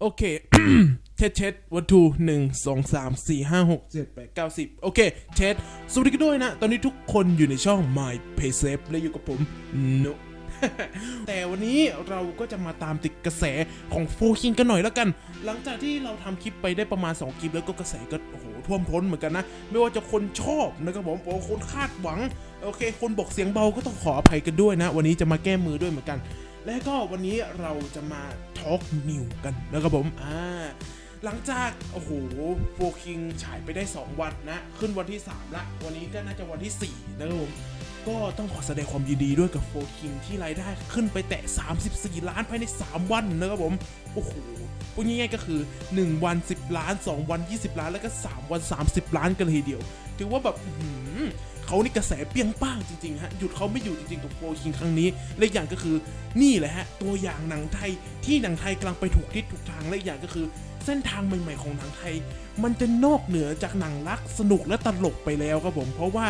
โอเคเช็ดเช็ดวัตถุหนึ่งสองสามสี่ห้าหกเจ็ดแปดเก้าสิบโอเคเช็ดสวัสดีกันด้วยนะ ตอนนี้ทุกคนอยู่ในช่อง My Pay Safe และอยู่กับผมโนแต่วันนี้เราก็จะมาตามติดกระแสของโฟคิงกันหน่อยแล้วกัน หลังจากที่เราทำคลิปไปได้ประมาณ 2 คลิป แล้วก็กระแสก็โอ้โหท่วมท้นเหมือนกันนะ ไม่ว่าจะคนชอบนะครับผมโอ้คนคาดหวัง โอเค คนบอกเสียงเบาก็ต้องขออภัยกันด้วยนะ วันนี้จะมาแก้มือด้วยเหมือนกัน และก็วันนี้เราจะมาทอล์กนิวกันนะครับผมอ่าหลังจาก โอ้โหโฟคิงฉายไปได้ 2 วันนะ ขึ้นวันที่ 3 ละ วันนี้ก็น่าจะวันที่ 4 นะครับผมก็ต้องขอแสดงความยินดีด้วยกับโฟคิงที่รายได้ขึ้นไปแตะ 34 ล้านภายใน 3 วันนะครับผม โอ้โหพูดง่ายๆก็คือ 1 วัน 10 ล้าน 2 วัน 20 ล้าน แล้วก็ 3 วัน 30 ล้านกันเลยทีเดียว ถือว่าแบบ เขานี่กระแสเปี้ยงป้างจริงๆฮะหยุดเขาไม่อยู่จริงๆกับโฟคิงครั้งนี้และอย่างก็คือนี่แหละฮะตัวอย่างหนังไทยที่หนังไทยกำลังไปถูกทิศถูกทางและอีกอย่างก็คือเส้นทางใหม่ๆของหนังไทย มันจะนอกเหนือจากหนังรักสนุกและตลกไปแล้วครับผมเพราะว่า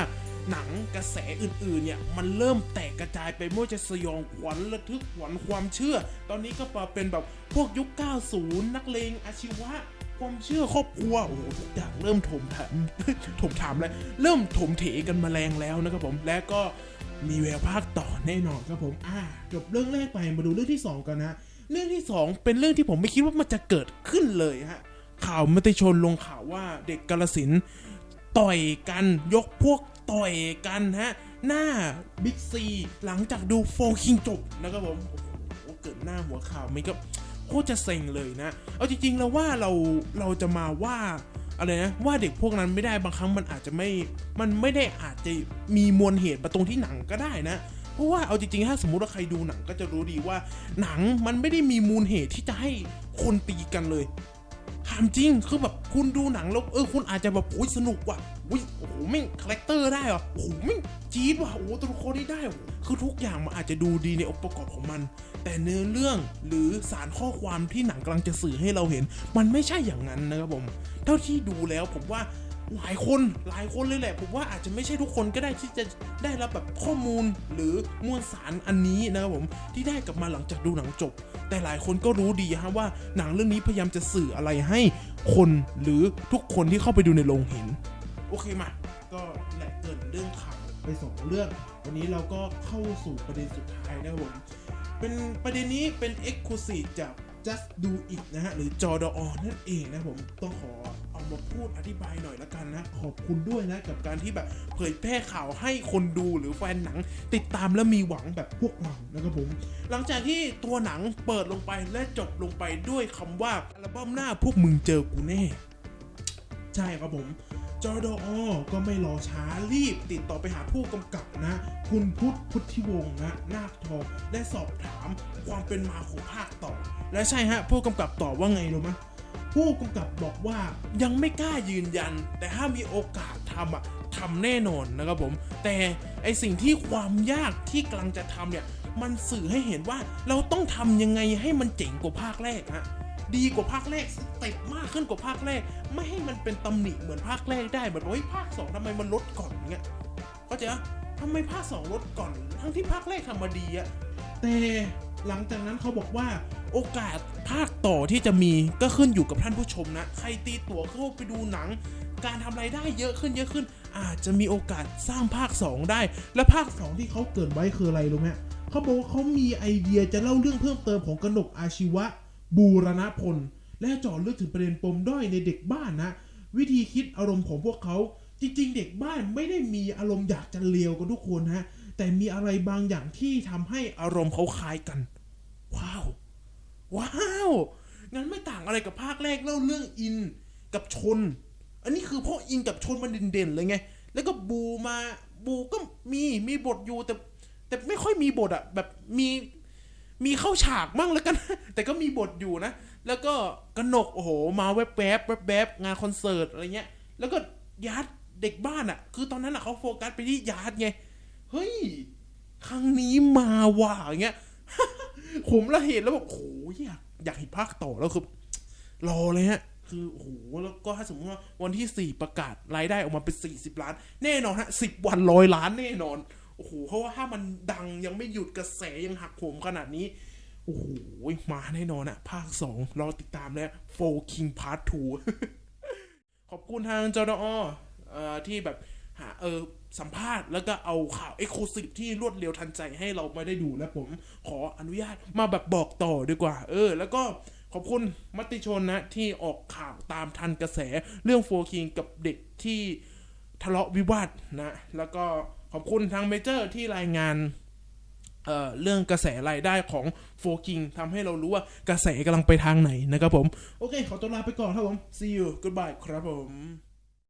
หนังกระแสอื่นๆเนี่ยมันเริ่มแตกกระจายไปไม่ว่าจะสยองขวัญระทึกขวัญความเชื่อ ตอนนี้ก็มาเป็นแบบพวกยุค 90 นักเลงอาชีวะ ความเชื่อครอบครัวโอ้โหทุกอย่างเริ่มถมถามถมถามเลยเริ่มถมเถกันมาแรงแล้วนะครับผมและก็มีแววภาคต่อแน่นอนครับผมอ่าจบเรื่องแรกไปมาดูเรื่องที่สองกันนะเรื่องที่สองเป็นเรื่องที่ผมไม่คิดว่ามันจะเกิดขึ้นเลยฮะข่าวมติชนลงข่าวว่าเด็กกาลสินต่อยกันยกพวกต่อยกันฮะหน้าบิ๊กซีหลังจากดูโฟคิงจบนะครับผมโอ้โหเกิดหน้าหัวข่าวมันก็ โคตรจะเซ็งเลยนะ เอาจริงๆแล้วว่าเราเราจะมาว่าอะไรนะว่าเด็กพวกนั้นไม่ได้บางครั้งมันอาจจะไม่ มันไม่ได้อาจจะมีมวลเหตุมาตรงที่หนังก็ได้นะ เพราะว่าเอาจริงๆถ้าสมมติว่าใครดูหนังก็จะรู้ดีว่า หนังมันไม่ได้มีมูลเหตุที่จะให้คนตีกันเลยามจริงคือแบบคุณดูหนังแล้วเออคุณอาจจะแบบโอ้ยสนุกว่ะอุ้ยโอ้โหแม่งคาแรคเตอร์ได้เหรอโอ้โหแม่งจี๊ดว่ะโอ้โหตัวละครนี้ได้คือทุกอย่างมันอาจจะดูดีในองค์ประกอบของมัน แต่เนื้อเรื่องหรือสารข้อความที่หนังกำลังจะสื่อให้เราเห็น มันไม่ใช่อย่างนั้นนะครับผม เท่าที่ดูแล้วผมว่า หลายคนหลายคนเลยแหละ ผมว่าอาจจะไม่ใช่ทุกคนก็ได้ที่จะได้รับแบบข้อมูลหรือมวลสารอันนี้นะครับผมที่ได้กลับมาหลังจากดูหนังจบ แต่หลายคนก็รู้ดีฮะว่าหนังเรื่องนี้พยายามจะสื่ออะไรให้คนหรือทุกคนที่เข้าไปดูในโรงเห็น โอเคมา ก็แหละเกินเรื่องข่าวไปสองเรื่อง วันนี้เราก็เข้าสู่ประเด็นสุดท้ายนะครับผมเป็นประเด็นนี้เป็น e x c l u s i v e จาก just do it นะฮะหรือจอดอนั่นเองนะผมต้องขอ มาพูดอธิบายหน่อยละกันนะ ขอบคุณด้วยนะ กับการที่แบบเผยแพร่ข่าวให้คนดูหรือแฟนหนัง ติดตามและมีหวังแบบพวกเรานะครับผม หลังจากที่ตัวหนังเปิดลงไปและจบลงไปด้วยคำว่าอัลบั้มหน้าพวกมึงเจอกูแน่ ใช่ครับผมจอดอก็ไม่รอช้ารีบติดต่อไปหาผู้กำกับนะ คุณพุทธพุทธิวงศ์นะนาคทองได้สอบถามความเป็นมาของภาคต่อ และใช่ฮะผู้กำกับตอบว่าไงรู้ไหม ผู้กำกับบอกว่ายังไม่กล้ายืนยัน แต่ถ้ามีโอกาสทำอะทำแน่นอนนะครับผม แต่ไอสิ่งที่ความยากที่กำลังจะทำเนี่ย มันสื่อให้เห็นว่าเราต้องทำยังไงให้มันเจ๋งกว่าภาคแรกฮะดีกว่าภาคแรกสเต็ปมากขึ้นกว่าภาคแรก ไม่ให้มันเป็นตำหนิเหมือนภาคแรกได้เหมือนว่าเฮ้ยภาคสองทำไมมันลดก่อนเงี้ยเข้าใจปะทำไมภาคสองลดก่อน ทั้งที่ภาคแรกทำมาดีอะแต่หลังจากนั้นเขาบอกว่า โอกาสภาคต่อที่จะมีก็ขึ้นอยู่กับท่านผู้ชมนะ ใครตีตั๋วเข้าไปดูหนัง การทำรายได้เยอะขึ้นเยอะขึ้น อาจจะมีโอกาสสร้างภาค 2 ได้ และภาค 2 ที่เขาเกิดไว้คืออะไรรู้ไหมเขาบอกว่าเขามีไอเดียจะเล่าเรื่องเพิ่มเติมของกนกอาชีวะ บูรณพล และเจาะลึกถึงประเด็นปมด้อยในเด็กบ้านนะ วิธีคิดอารมณ์ของพวกเขาจริง ๆ เด็กบ้านไม่ได้มีอารมณ์อยากจะเลวกันทุกคนฮะแต่มีอะไรบางอย่างที่ทำให้อารมณ์เขาคล้ายกัน ว้าวงั้นไม่ต่างอะไรกับภาคแรกเล่าเรื่องอินกับชน อันนี้คือพ่ออินกับชนมันเด่นๆเลยไง แล้วก็บูมาบูก็มีมีบทอยู่แต่ แต่ไม่ค่อยมีบทอะแบบมีมีเข้าฉากมั่งแล้วกัน แต่ก็มีบทอยู่นะ แล้วก็กนกโอ้โห มาแวบๆแวบแวบงานคอนเสิร์ตอะไรเงี้ย แล้วก็ยัดเด็กบ้านอะคือตอนนั้นอะเขาโฟกัสไปที่ยัดไง เฮ้ย ครั้งนี้มาว่ะอย่างเงี้ย ผมละเห็นแล้วแบบโอ้ อยากอยากเห็นภาคต่อแล้วคือรอเลยฮะ คือโอ้โหแล้วก็ถ้าสมมติว่าวันที่4ประกาศรายได้ออกมาเป็น40ล้าน แน่นอนฮะ10วันร้อยล้านแน่นอนโอ้โหเพราะว่าถ้ามันดังยังไม่หยุดกระแสยังหักโหมขนาดนี้โอ้โหมาแน่นอนอะภาคสองรอติดตามแล้วโฟคิงพาร์ททูขอบคุณทางจดอเอ่อที่แบบหาเออ สัมภาษณ์แล้วก็เอาข่าวเอ็กซ์คลูซีฟที่รวดเร็วทันใจให้เราไม่ได้ดูและผมขออนุญาตมาแบบบอกต่อดีกว่า เออ แล้วก็ขอบคุณมติชนนะ ที่ออกข่าวตามทันกระแสเรื่องโฟคิงกับเด็กที่ทะเลาะวิวาทนะ แล้วก็ขอบคุณทางเมเจอร์ที่รายงานเอ่อเรื่องกระแสรายได้ของโฟกิงทำให้เรารู้ว่ากระแสกำลังไปทางไหนนะครับผม โอเค ขอตัวลาไปก่อนครับผม see you goodbye ครับผม